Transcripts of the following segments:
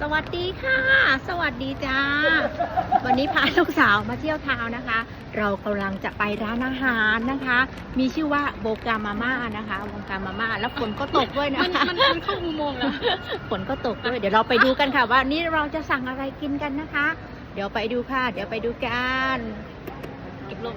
สวัสดีค่ะ สวัสดีจ้า วันนี้พาลูกสาวมาเที่ยวทาวน์นะคะ เรากำลังจะไปร้านอาหารนะคะ มีชื่อว่าโบกามาม่านะคะโบกามาม่าแล้วฝนก็ตกด้วยนะมันคะมันมันเข้าอุโมงค์แล้วฝนก็ตกด้วยเดี๋ยวเราไปดูกันค่ะ ว่านี่เราจะสั่งอะไรกินกันนะคะ เดี๋ยวไปดูค่ะ เดี๋ยวไปดูกันเก็บลง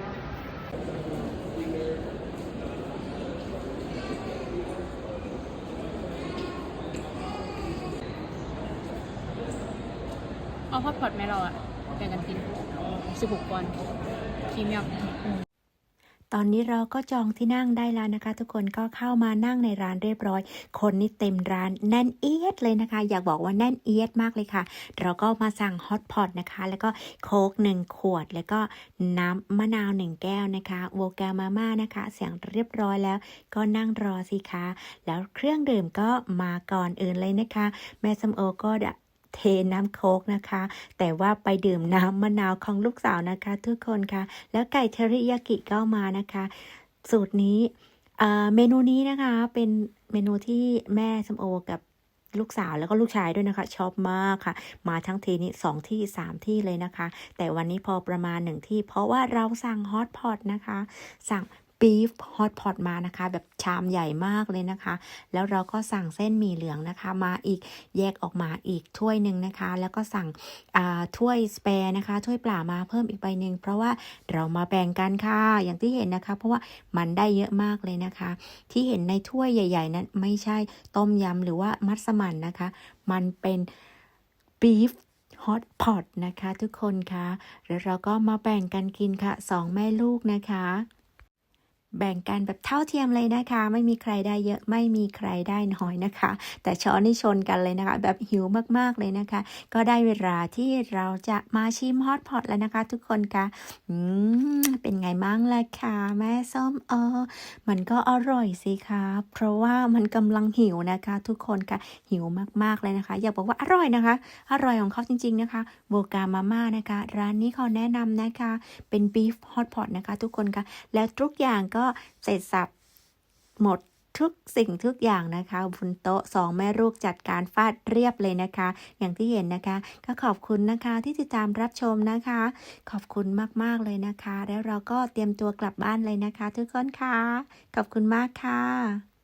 เอาฮอตพอตไหมเราอะแบ่งกันกินสิบหกปอนด์พรีมียมตอนนี้เราก็จองที่นั่งได้แล้วนะคะ ทุกคนก็เข้ามานั่งในร้านเรียบร้อย คนนี่เต็มร้านแน่นเอียดเลยนะคะ อยากบอกว่าแน่นเอียดมากเลยค่ะ เราก็มาสั่งฮอตพอตนะคะ แล้วก็โค้กหนึ่งขวด แล้วก็น้ำมะนาวหนึ่งแก้วนะคะโวกมาม่านะคะ เสียงเรียบร้อยแล้ว ก็นั่งรอสิคะแล้วเครื่องดื่มก็มาก่อนอื่นเลยนะคะ แม่สมโอก็ เทน้ำโค้กนะคะ แต่ว่าไปดื่มน้ำมะนาวของลูกสาวนะคะ ทุกคนค่ะ แล้วไก่เทริยากิก็มานะคะ สูตรนี้เอ่อเมนูนี้นะคะเป็นเมนูที่แม่สมโอกับลูกสาวแล้วก็ลูกชายด้วยนะคะ ชอบมากค่ะ มาทั้งทีนี้สองที่สามที่เลยนะคะ แต่วันนี้พอประมาณหนึ่งที่ เพราะว่าเราสั่งฮอตพอตนะคะ สั่ง บีฟฮอตพอตมานะคะ แบบชามใหญ่มากเลยนะคะ แล้วเราก็สั่งเส้นหมี่เหลืองนะคะ มาอีกแยกออกมาอีกถ้วยหนึ่งนะคะ แล้วก็สั่งอ่าถ้วยสเปร์นะคะถ้วยเปล่ามาเพิ่มอีกใบหนึ่งเพราะว่าเรามาแบ่งกันค่ะอย่างที่เห็นนะคะ เพราะว่ามันได้เยอะมากเลยนะคะ ที่เห็นในถ้วยใหญ่ ๆ นั้นไม่ใช่ต้มยำหรือว่ามัสมั่นนะคะ มันเป็นบีฟฮอตพอตนะคะทุกคนคะแล้วเราก็มาแบ่งกันกินค่ะสองแม่ลูกนะคะ แบ่งกันแบบเท่าเทียมเลยนะคะ ไม่มีใครได้เยอะไม่มีใครได้น้อยนะคะ แต่ช้อนนี่ชนกันเลยนะคะ แบบหิวมากๆเลยนะคะ ก็ได้เวลาที่เราจะมาชิมฮอตพอตแล้วนะคะ ทุกคนคะ่ะ ไงมั่งล่ะคะแม่ส้มเออ มันก็อร่อยสิคะเพราะว่ามันกำลังหิวนะคะ ทุกคนค่ะหิวมากๆเลยนะคะ อยากบอกว่าอร่อยนะคะ อร่อยของเขาจริง ๆนะคะโบกามาม่านะคะ ร้านนี้เขาแนะนำนะคะ เป็นบีฟฮอตพอตนะคะ ทุกคนค่ะแล้วทุกอย่างก็เสร็จสับหมด ทุกสิ่งทุกอย่างนะคะบนโต๊ะสองแม่ลูกจัดการฟาดเรียบเลยนะคะ อย่างที่เห็นนะคะ ก็ขอบคุณนะคะที่ติดตามรับชมนะคะ ขอบคุณมากๆเลยนะคะ แล้วเราก็เตรียมตัวกลับบ้านเลยนะคะ ทุกคนค่ะขอบคุณมากค่ะ